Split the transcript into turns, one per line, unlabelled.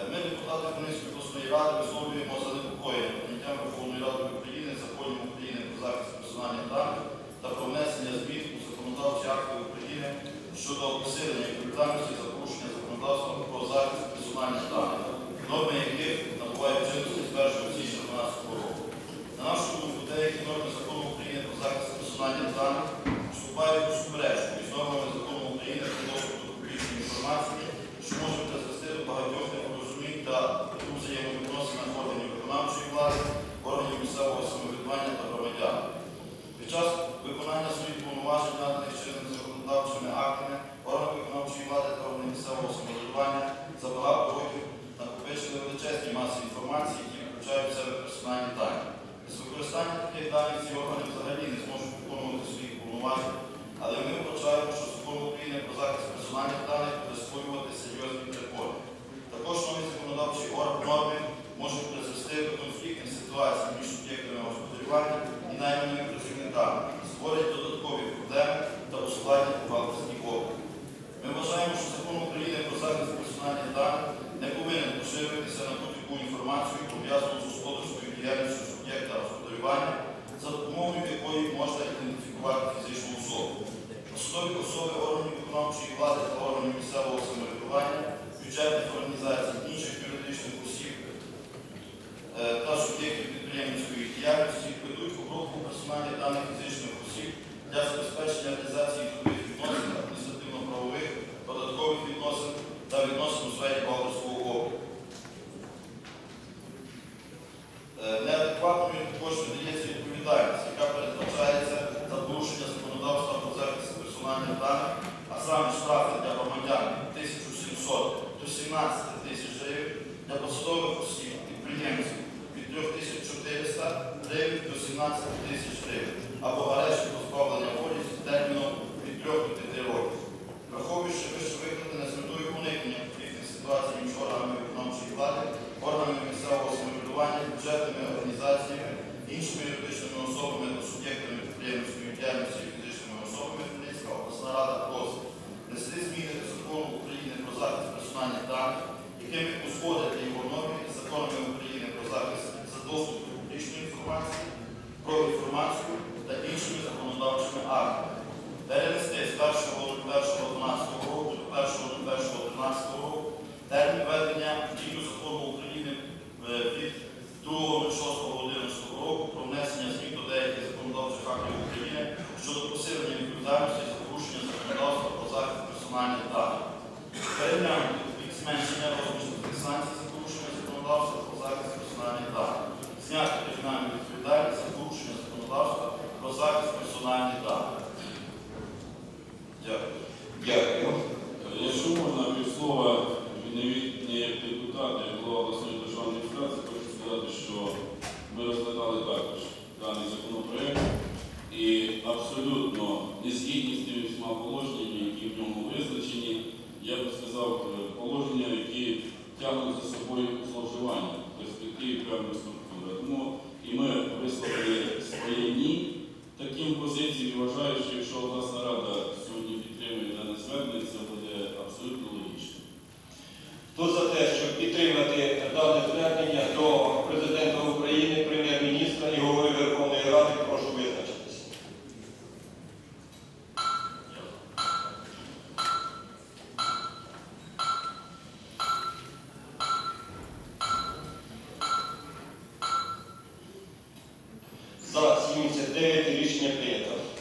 Е, Ми, депутати Хмельницької обласної ради, висловлюємо занепокоєння прийняттям Верховної Ради України законів України про захист персональних даних та про внесення змін у законодавчі акти України щодо посилення відповідальності за порушення законодавства про захист персональних даних, норми яких набувають чинності з 1 січня 2012 року. На нашу думку, деякі норми закону України про захист персональних даних вступають у суперечку із нормами закону України про доступ до публічної інформації, та у взаємовідносинах органів виконавчої влади, органів місцевого самоврядування та громадян. Під час виконання своїх повноважень, наданих чинними законодавчими актами, органи виконавчої влади та органи місцевого самоврядування за багато років накопичили величезні маси інформації, які включають в себе персональні дані. Без використання таких даних ці органи взагалі не зможуть виконувати своїх повноважень, але ми вважаємо, що закон України про захист персональних даних буде створювати серйозні перепони. Також нові законодавчі органи норми можуть призвести до конфліктних ситуацій між суб'єктами господарювання і найманими працівниками, створять додаткові проблеми та ускладнять бухгалтерський облік. Ми вважаємо, що закон України про захист персональних даних не повинен поширюватися на будь-яку інформацію, пов'язану з господарською діяльністю суб'єкта господарювання, за допомогою якої можна ідентифікувати фізичну особу. Посадові особи органів виконавчої влади та органів місцевого самоврядування, бюджетних організацій, інших юридичних осіб е, та суб'єктів підприємницької діяльності ведуть обробку персональних даних фізичних осіб для забезпечення реалізації Неадекватною також видається відповідальність, яка передбачається за порушення законодавства про захист персональних даних, а саме штрафи для громадян 1700 до 17 тисяч гривень, для посадових осіб, підприємців від 3400 гривень до 17 тисяч гривень, або арешт позбавлення волі з терміном від 3 до 5 років. Враховуючи вище викладене з метою уникнення конфліктних ситуацій між органами виконавчої влади, органами місцевого самоврядування, бюджетними організаціями, іншими юридичними особами та суб'єктами підприємницької діяльності і фізичними особами Хмельницька обласна рада просить внести зміни до закону України про захист персональних даних, якими узгодити його норми із законами України про захист за доступ до публічної інформації, інформацію та іншими законодавчими актами. Перенести з 1.01.12 року до 1.01.11 року термін введення дію закону України від від 2.06.11 року про внесення змін до деяких законодавчих актів України щодо посилення відповідальності за порушення законодавства про захист персональних даних. Переглянути від зменшення розмірних санкцій за порушення законодавства про захист персональних даних. Зняти кримінальну відповідальність за порушення законодавства про персональних даних. Дякую.
Дякую.
Якщо можна від не як депутат, як голова обласної державної адміністрації, хочу сказати, що ми розглядали також даний законопроект і абсолютно не згідні з тими всіма положеннями, які в ньому визначені. Я би сказав, е, положення, які тягнуть за собою зловживання перспективі певної структури. І вважаю, що якщо обласна рада сьогодні підтримує дане звернення, це буде абсолютно логічно.
Хто за те, щоб підтримати дане звернення до За-89 Рішення прийнято.